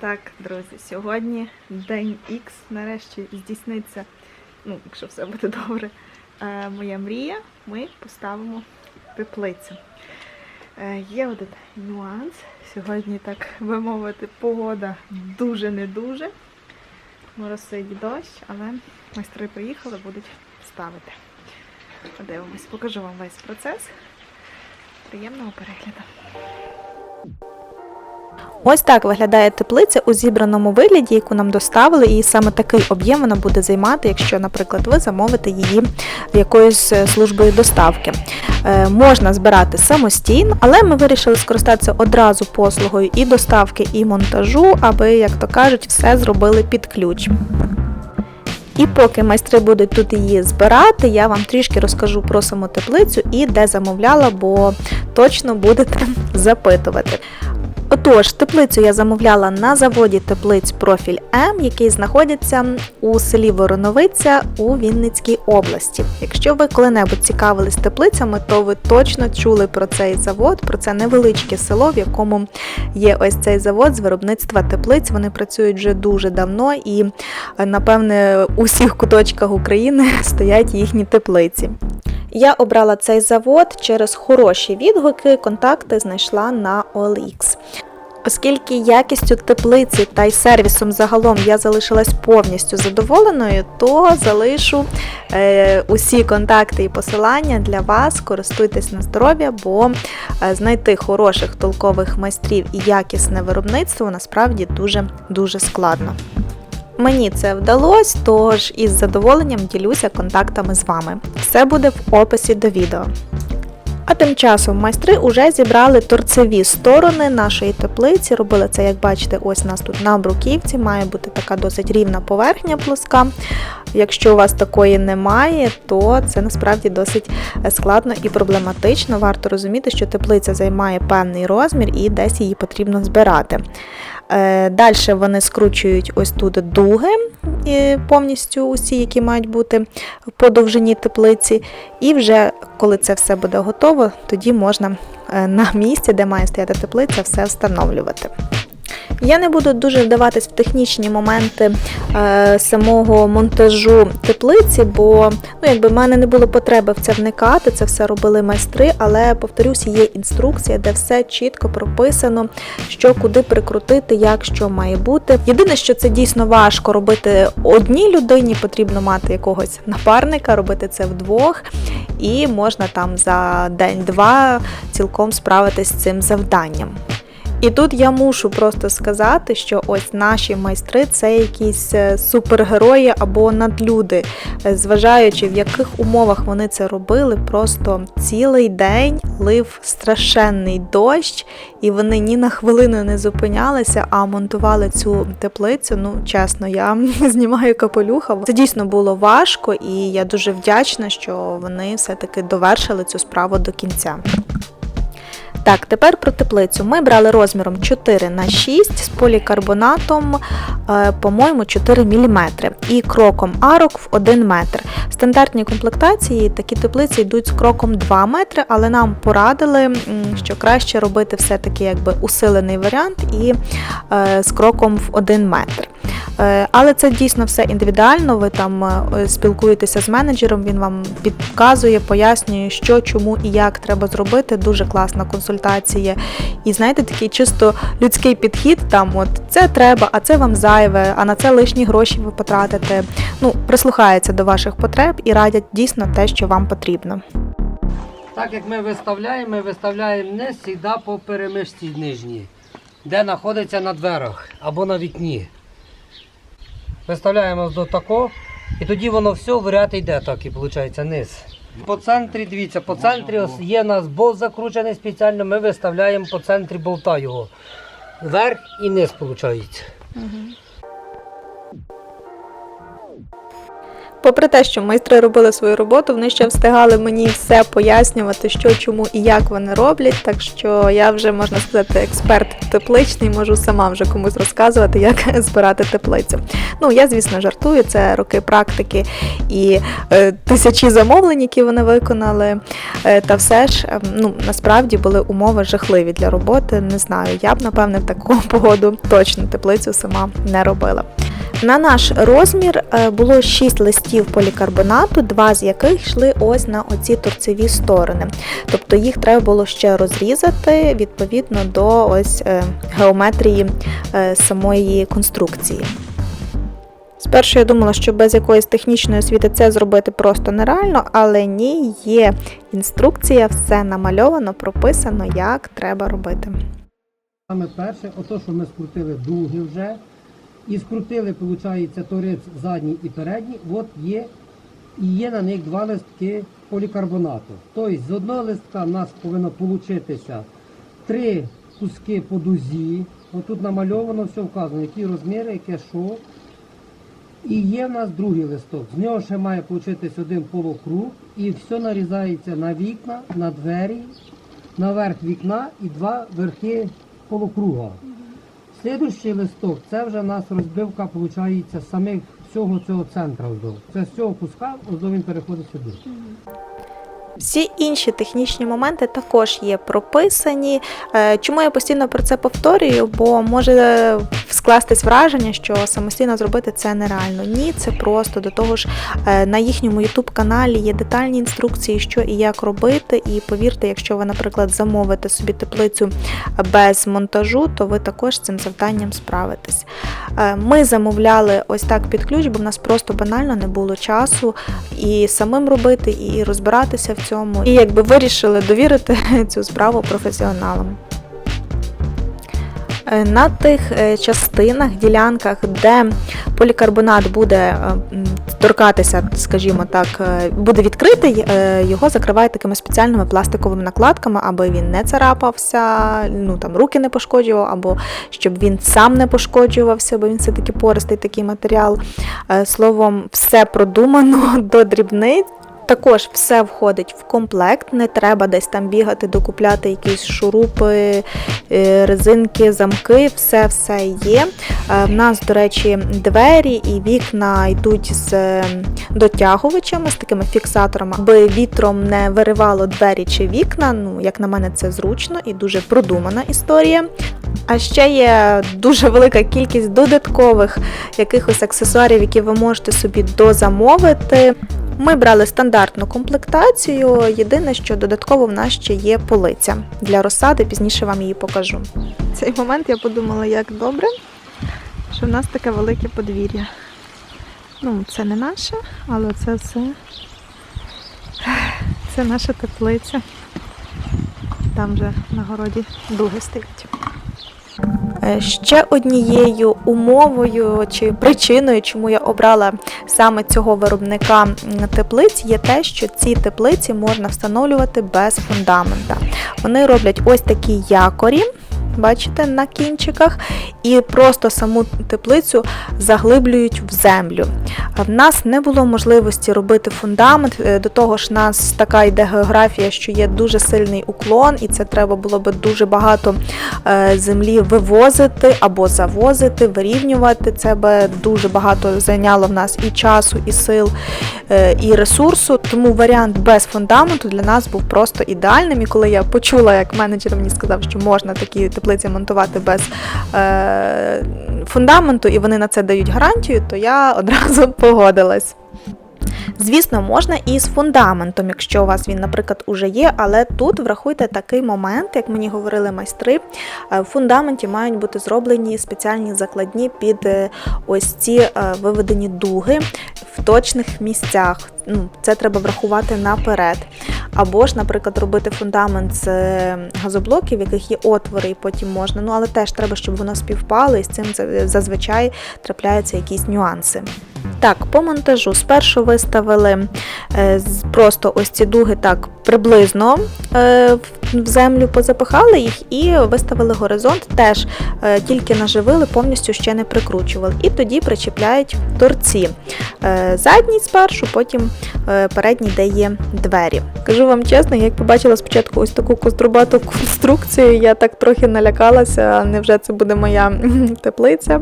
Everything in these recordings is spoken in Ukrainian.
Так, друзі, сьогодні день Х нарешті здійсниться, ну, якщо все буде добре, е, моя мрія. Ми поставимо теплицю. Е, Є один нюанс. Сьогодні, так би мовити, погода дуже не дуже. Моросить дощ, але майстри приїхали, будуть ставити. Подивимось, покажу вам весь процес. Приємного перегляду. Ось так виглядає теплиця у зібраному вигляді, яку нам доставили, і саме такий об'єм вона буде займати, якщо, наприклад, ви замовите її якоюсь е, службою доставки. Е, можна збирати самостійно, але ми вирішили скористатися одразу послугою і доставки, і монтажу, аби, як то кажуть, все зробили під ключ. І поки майстри будуть тут її збирати, я вам трішки розкажу про саму теплицю і де замовляла, бо точно будете запитувати. Отож, теплицю я замовляла на заводі теплиць профіль М, який знаходиться у селі Вороновиця у Вінницькій області. Якщо ви коли-небудь цікавились теплицями, то ви точно чули про цей завод, про це невеличке село, в якому є ось цей завод з виробництва теплиць. Вони працюють вже дуже давно і, напевне, у всіх куточках України стоять їхні теплиці. Я обрала цей завод через хороші відгуки, контакти знайшла на OLX. Оскільки якістю теплиці та й сервісом загалом я залишилась повністю задоволеною, то залишу е, усі контакти і посилання для вас. Користуйтесь на здоров'я, бо е, знайти хороших толкових майстрів і якісне виробництво насправді дуже дуже складно. Мені це вдалося, тож із задоволенням ділюся контактами з вами. Все буде в описі до відео. А тим часом майстри вже зібрали торцеві сторони нашої теплиці. Робили це, як бачите, ось у нас тут на бруківці, має бути така досить рівна поверхня плоска. Якщо у вас такої немає, то це насправді досить складно і проблематично. Варто розуміти, що теплиця займає певний розмір і десь її потрібно збирати. Далі вони скручують ось тут дуги, повністю усі, які мають бути по довжині теплиці. І вже коли це все буде готово, тоді можна е, на місці, де має стояти теплиця, все встановлювати. Я не буду дуже вдаватись в технічні моменти е, самого монтажу теплиці, бо ну, якби в мене не було потреби в це вникати, це все робили майстри, але повторюсь, є інструкція, де все чітко прописано, що куди прикрутити, як що має бути. Єдине, що це дійсно важко робити одній людині, потрібно мати якогось напарника, робити це вдвох, і можна там за день-два цілком справитись з цим завданням. І тут я мушу просто сказати, що ось наші майстри це якісь е, супергерої або надлюди, Е, зважаючи в яких умовах вони це робили, просто цілий день лив страшенний дощ, і вони ні на хвилину не зупинялися, а монтували цю теплицю. Ну, чесно, я знімаю капелюха. Це дійсно було важко, і я дуже вдячна, що вони все-таки довершили цю справу до кінця. Так, тепер про теплицю. Ми брали розміром 4 на 6 з полікарбонатом, е, по-моєму, 4 мм і кроком арок в 1 метр. В стандартній комплектації такі теплиці йдуть з кроком 2 метри, але нам порадили, що краще робити все-таки усилений варіант і е, з кроком в 1 метр. Е, Але це дійсно все індивідуально. Ви там е, спілкуєтеся з менеджером, він вам підказує, пояснює, що, чому і як треба зробити. Дуже класна консультація. І знаєте, такий чисто людський підхід. Там от це треба, а це вам зайве, а на це лишні гроші ви потратите. Ну, прислухаються до ваших потреб і радять дійсно те, що вам потрібно. Так як ми виставляємо, ми виставляємо не завжди по перемичці нижній, де знаходиться на дверях або на вікні. Виставляємо до такого, і тоді воно все в ряд йде, так і виходить низ. По центрі, дивіться, по центрі є у нас болт закручений спеціально, ми виставляємо по центрі болта його. Верх і низ виходить. Попри те, що майстри робили свою роботу, вони ще встигали мені все пояснювати, що, чому і як вони роблять. Так що я вже можна сказати експерт тепличний, можу сама вже комусь розказувати, як збирати теплицю. Ну я звісно жартую, це роки практики і е, тисячі замовлень, які вони виконали. Е, та все ж е, ну насправді були умови жахливі для роботи. Не знаю, я б напевне в таку погоду точно теплицю сама не робила. На наш розмір е, було 6 листів полікарбонату, два з яких йшли ось на оці торцеві сторони. Тобто їх треба було ще розрізати відповідно до ось е, геометрії е, самої конструкції. Спершу я думала, що без якоїсь технічної освіти це зробити просто нереально, але ні, є інструкція, все намальовано, прописано, як треба робити. Саме перше, ото, що ми скрутили дуги вже, і скрутили, виходить, торець задній і передній, от є, і є на них два листки полікарбонату. Тобто з одного листка в нас повинно получитися три куски по дузі. Отут намальовано все вказано, які розміри, яке що. І є в нас другий листок. З нього ще має получитись один полукруг, і все нарізається на вікна, на двері, на верх вікна і два верхи полукруга. Слідущий листок це вже в нас розбивка виходить, самих всього цього центра. Це з цього куска вздовж він переходить сюди. Всі інші технічні моменти також є прописані. Е, Чому я постійно про це повторюю? Бо може скластись враження, що самостійно зробити це нереально. Ні, це просто до того ж е, на їхньому youtube каналі є детальні інструкції, що і як робити. І повірте, якщо ви, наприклад, замовите собі теплицю без монтажу, то ви також з цим завданням справитесь. Е, Ми замовляли ось так під ключ, бо в нас просто банально не було часу і самим робити, і розбиратися цьому. І якби вирішили довірити цю справу професіоналам. Е, На тих е, частинах, ділянках, де полікарбонат буде е, торкатися, скажімо так, буде відкритий, його закривають такими спеціальними пластиковими накладками, аби він не царапався, ну там руки не пошкоджував, або щоб він сам не пошкоджувався, бо він все-таки пористий такий матеріал. Словом, все продумано до дрібниць. Також все входить в комплект, не треба десь там бігати, докупляти якісь шурупи, е, резинки, замки, все все є. Е, В нас, до речі, двері і вікна йдуть з е, дотягувачами, з такими фіксаторами, аби вітром не виривало двері чи вікна. Ну, як на мене, це зручно і дуже продумана історія. А ще є дуже велика кількість додаткових якихось аксесуарів, які ви можете собі дозамовити. Ми брали стандартну комплектацію. Єдине, що додатково в нас ще є полиця для розсади, пізніше вам її покажу. В цей момент я подумала, як добре, що в нас таке велике подвір'я. Ну, це не наше, але це все. Це наша теплиця. Там же на городі дуги стоять. Е, Ще однією умовою чи причиною, чому я обрала саме цього виробника теплиць, є те, що ці теплиці можна встановлювати без фундамента. Вони роблять ось такі якорі. Бачите, на кінчиках, і просто саму теплицю заглиблюють в землю. В нас не було можливості робити фундамент. е, До того ж, в нас така йде географія, що є дуже сильний уклон, і це треба було би дуже багато е, землі вивозити або завозити, вирівнювати. Це би дуже багато зайняло в нас і часу, і сил, е, і ресурсу. Тому варіант без фундаменту для нас був просто ідеальним. І коли я почула, як менеджер мені сказав, що можна такі теплиці монтувати без е, фундаменту, і вони на це дають гарантію, то я одразу погодилась. Звісно, можна і з фундаментом, якщо у вас він, наприклад, уже є, але тут врахуйте такий момент, як мені говорили майстри. е, В фундаменті мають бути зроблені спеціальні закладні під е, ось ці е, виведені дуги в точних місцях. Ну, це треба врахувати наперед. Або ж, наприклад, робити фундамент з е, газоблоків, в яких є отвори, і потім можна. Ну, але теж треба, щоб воно співпало, і з цим зазвичай трапляються якісь нюанси. Так, по монтажу спершу виставили е, просто ось ці дуги так приблизно е, в- землю позапихали їх і виставили горизонт, теж е, тільки наживили, повністю ще не прикручували. І тоді причіпляють торці. Задній спершу, потім передній, де є двері. Кажу вам чесно, як побачила спочатку ось таку кострубату конструкцію, я так трохи налякалася, невже це буде моя теплиця.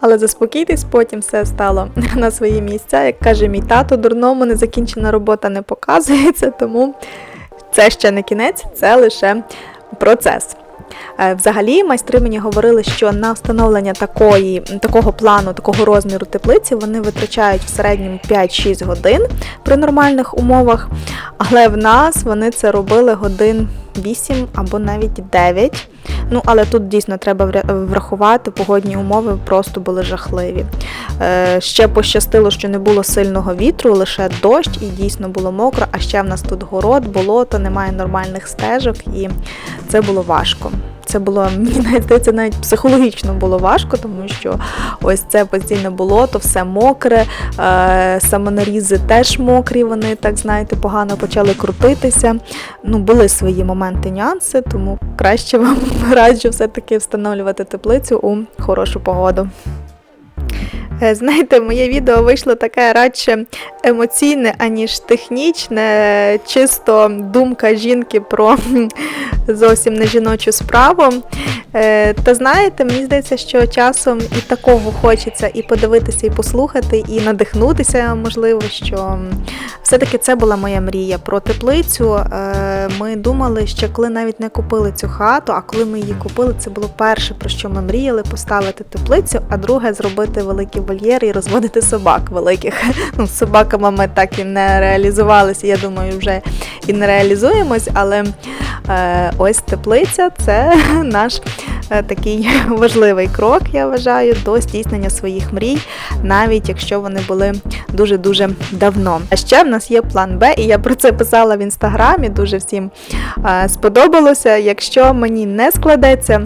Але заспокійтесь, потім все стало на свої місця. Як каже мій тато, дурному незакінчена робота не показується, тому це ще не кінець, це лише процес. Е, Взагалі, майстри мені говорили, що на встановлення такої, такого плану, такого розміру теплиці вони витрачають в середньому 5-6 годин при нормальних умовах. Але в нас вони це робили годин 8 або навіть 9. Ну, але тут дійсно треба врахувати, погодні умови просто були жахливі. Е, ще пощастило, що не було сильного вітру, лише дощ, і дійсно було мокро. А ще в нас тут город, болото, немає нормальних стежок, і це було важко. Це було мені здається, навіть психологічно було важко, тому що ось це постійне болото, все мокре, е, самонарізи теж мокрі, вони так знаєте, погано почали крутитися. Ну, були свої моменти, нюанси, тому краще вам раджу все-таки встановлювати теплицю у хорошу погоду. Е, Знаєте, моє відео вийшло таке радше емоційне, аніж технічне, чисто думка жінки про зовсім не жіночу справу. Е, Та знаєте, мені здається, що часом і такого хочеться і подивитися, і послухати, і надихнутися, можливо, що все-таки це була моя мрія про теплицю. Е, Ми думали, що коли навіть не купили цю хату, а коли ми її купили, це було перше, про що ми мріяли поставити теплицю, а друге зробити великі вольєри і розводити собак великих. Ну, з собаками ми так і не реалізувалися. Я думаю, вже і не реалізуємось, але е, ось теплиця це наш е, такий важливий крок, я вважаю, до здійснення своїх мрій, навіть якщо вони були дуже-дуже давно. А ще в нас є план Б, і я про це писала в інстаграмі. Дуже всім е, сподобалося. Якщо мені не складеться.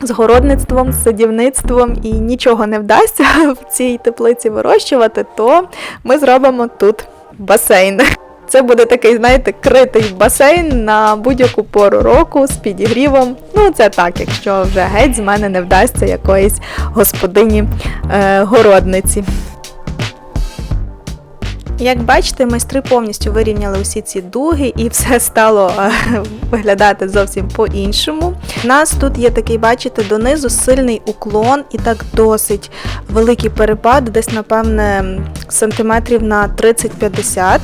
З городництвом, садівництвом і нічого не вдасться в цій теплиці вирощувати, то ми зробимо тут басейн. Це буде такий, знаєте, критий басейн на будь-яку пору року з підігрівом. Ну, це так, якщо вже геть з мене не вдасться якоїсь господині е, городниці. Як бачите, майстри повністю вирівняли усі ці дуги, і все стало виглядати зовсім по-іншому. У нас тут є такий, бачите, донизу сильний уклон і так досить великий перепад, десь, напевне, сантиметрів на 30-50.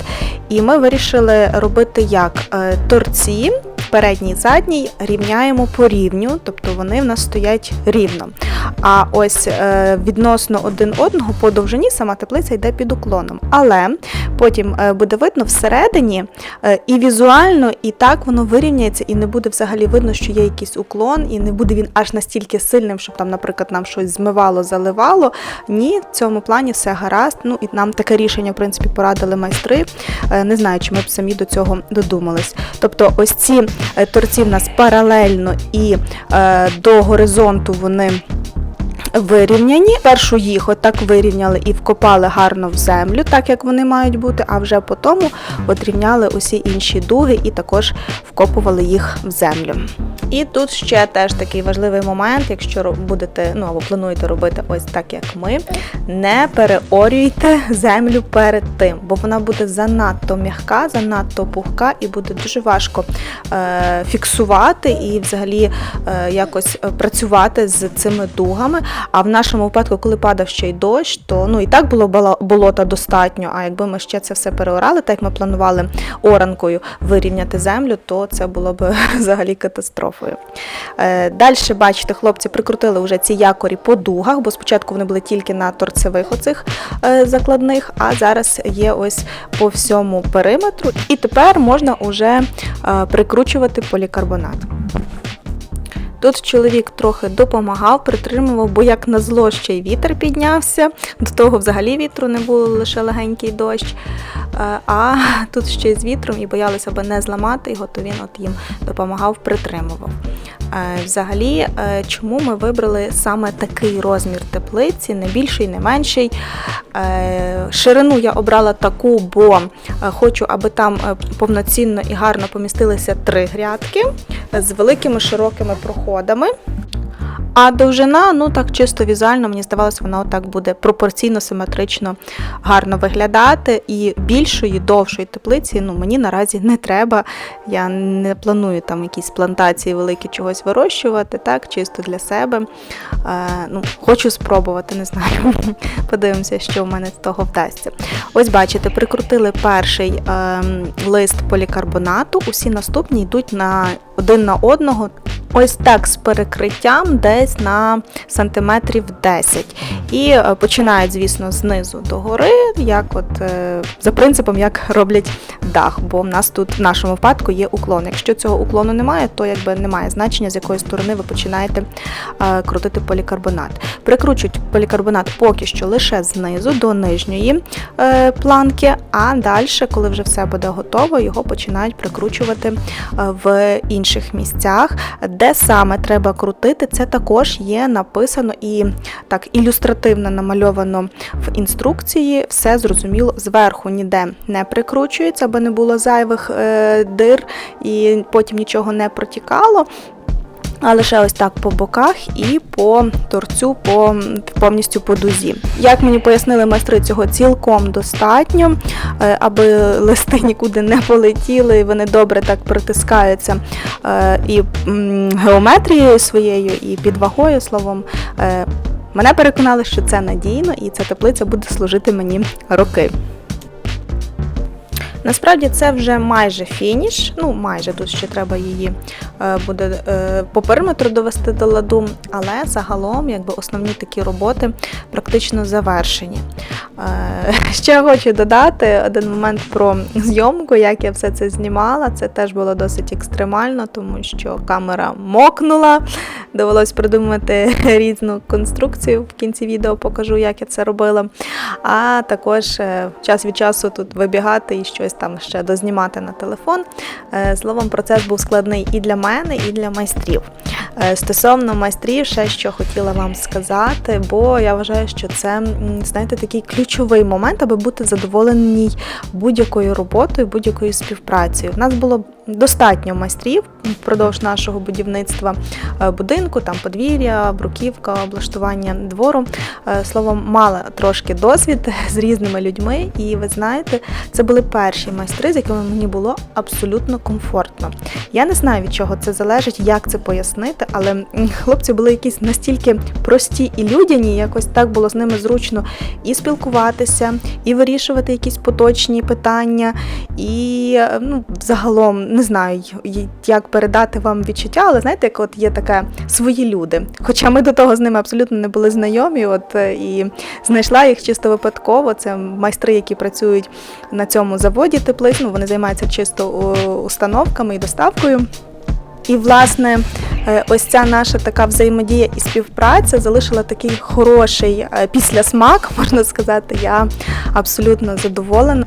І ми вирішили робити як Е, торці. Передній, і задній рівняємо по рівню, тобто вони в нас стоять рівно. А ось е, відносно один одного по довжині сама теплиця йде під уклоном. Але потім е, буде видно всередині е, і візуально, і так воно вирівняється, і не буде взагалі видно, що є якийсь уклон, і не буде він аж настільки сильним, щоб там, наприклад, нам щось змивало, заливало. Ні, в цьому плані все гаразд. Ну і нам таке рішення, в принципі, порадили майстри. Не знаю, чи ми б самі до цього додумались. Тобто, ось ці торці в нас паралельно і е, до горизонту вони вирівняні. Першу їх отак вирівняли і вкопали гарно в землю, так як вони мають бути, а вже по тому от рівняли усі інші дуги і також вкопували їх в землю. І тут ще теж такий важливий момент, якщо будете ну або плануєте робити ось так, як ми, не переорюйте землю перед тим, бо вона буде занадто м'яка, занадто пухка і буде дуже важко е, фіксувати і взагалі е, якось е, працювати з цими дугами. А в нашому випадку, коли падав ще й дощ, то ну і так було болота достатньо. А якби ми ще це все переорали, так як ми планували оранкою вирівняти землю, то це було б взагалі катастрофою. Е, Далі, бачите, хлопці прикрутили вже ці якорі по дугах, бо спочатку вони були тільки на торцевих оцих е, закладних, а зараз є ось по всьому периметру. І тепер можна вже е, прикручувати полікарбонат. Тут чоловік трохи допомагав, притримував, бо як на зло ще й вітер піднявся. До того взагалі вітру не було, лише легенький дощ. Е, А тут ще й з вітром і боялися аби не зламати його, то він от їм допомагав, притримував. Е, Взагалі, е, чому ми вибрали саме такий розмір теплиці, не більший, не менший. Ширину я обрала таку, бо хочу, аби там повноцінно і гарно помістилися три грядки з великими широкими проходами. А довжина, ну так чисто візуально, мені здавалося, вона отак буде пропорційно, симетрично гарно виглядати. І більшої, довшої теплиці ну, мені наразі не треба. Я не планую там якісь плантації великі чогось вирощувати, так, чисто для себе. Е, ну, хочу спробувати, не знаю. Подивимося, що в мене з того вдасться. Ось бачите, прикрутили перший ем, лист полікарбонату, усі наступні йдуть на один на одного. Ось так з перекриттям десь на сантиметрів 10. І е, починають, звісно, знизу до гори, як от е, за принципом, як роблять дах. Бо в нас тут в нашому випадку є уклон. Якщо цього уклону немає, то якби немає значення, з якої сторони ви починаєте е, крутити полікарбонат. Прикручують полікарбонат поки що лише знизу до нижньої планки, а далі, коли вже все буде готово, його починають прикручувати в інших місцях. Де саме треба крутити, це також є написано і так ілюстративно намальовано в інструкції. Все зрозуміло, зверху ніде не прикручується, аби не було зайвих е, дир і потім нічого не протікало. А лише ось так по боках і по торцю, по повністю по дузі. Як мені пояснили майстри, цього цілком достатньо, е, аби листи нікуди не полетіли, вони добре так притискаються е, і геометрією своєю, і під вагою словом. Е, Мене переконали, що це надійно і ця теплиця буде служити мені роки. Насправді це вже майже фініш. Ну, майже тут ще треба її е, буде е, по периметру довести до ладу, але загалом, якби основні такі роботи практично завершені. Е, ще хочу додати один момент про зйомку, як я все це знімала. Це теж було досить екстремально, тому що камера мокнула. Довелось придумати різну конструкцію. В кінці відео покажу, як я це робила. А також час від часу тут вибігати і щось там ще дознімати на телефон. Е, Словом, процес був складний і для мене, і для майстрів. Е, Стосовно майстрів, ще що хотіла вам сказати, бо я вважаю, що це знаєте, такий ключовий момент, аби бути задоволеній будь-якою роботою, будь-якою співпрацею. У нас було достатньо майстрів впродовж нашого будівництва е, будинку, там подвір'я, бруківка, облаштування двору. Е, Словом, мала трошки досвід з різними людьми, і ви знаєте, це були перші майстри, з якими мені було абсолютно комфортно. Я не знаю, від чого це залежить, як це пояснити, але хлопці були якісь настільки прості і людяні, якось так було з ними зручно і спілкуватися, і вирішувати якісь поточні питання, і е, ну, загалом не знаю, як передати вам відчуття, але знаєте, як от є таке свої люди. Хоча ми до того з ними абсолютно не були знайомі, от е, і знайшла їх чисто випадково. Це майстри, які працюють на цьому заводі теплиць. Ну, вони займаються чисто установками і доставкою. І, власне, е, ось ця наша така взаємодія і співпраця залишила такий хороший е, післясмак, можна сказати. Я абсолютно задоволена.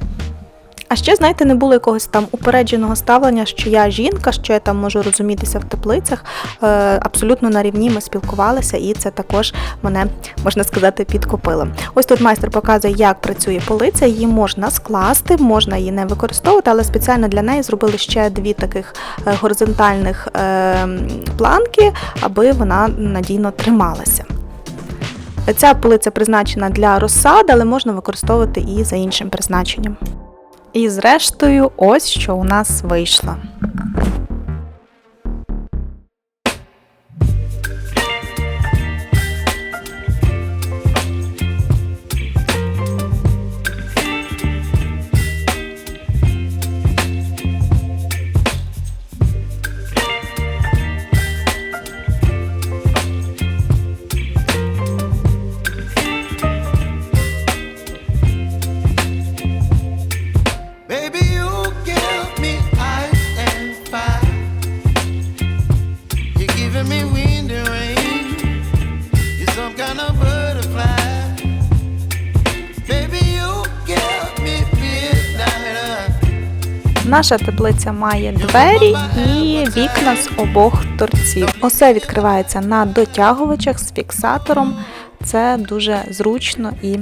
А ще, знаєте, не було якогось там упередженого ставлення, що я жінка, що я там можу розумітися в теплицях. Е, абсолютно на рівні ми спілкувалися, і це також мене, можна сказати, підкупило. Ось тут майстер показує, як працює полиця. Її можна скласти, можна її не використовувати, але спеціально для неї зробили ще дві таких е, горизонтальних е, планки, аби вона надійно трималася. Ця полиця призначена для розсад, але можна використовувати і за іншим призначенням. І зрештою, ось що у нас вийшло. Наша теплиця має двері і вікна з обох торців. Усе відкривається на дотягувачах з фіксатором. Це дуже зручно і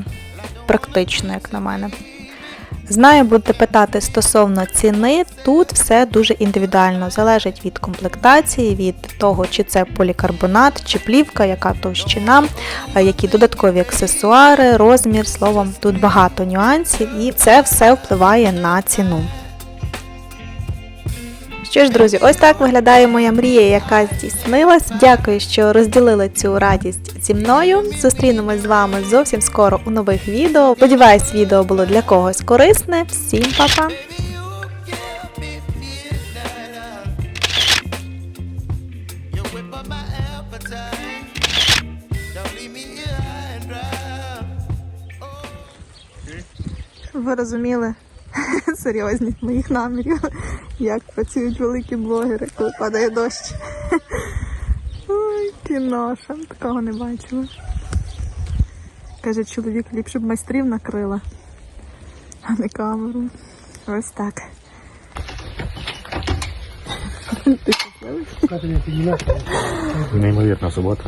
практично, як на мене. Знаю, будете питати стосовно ціни. Тут все дуже індивідуально, залежить від комплектації, від того, чи це полікарбонат, чи плівка, яка товщина, які додаткові аксесуари, розмір. Словом, тут багато нюансів, і це все впливає на ціну. Що ж, друзі, ось так виглядає моя мрія, яка здійснилась. Дякую, що розділили цю радість зі мною. Зустрінемось з вами зовсім скоро у нових відео. Сподіваюсь, відео було для когось корисне. Всім па-па! Ви розуміли серйозність моїх намірів, як працюють великі блогери, коли падає дощ. Ой, кіноша, такого не бачила. Каже чоловік, ліпше б майстрів накрила, а не камеру. Ось так. Неймовірна субота.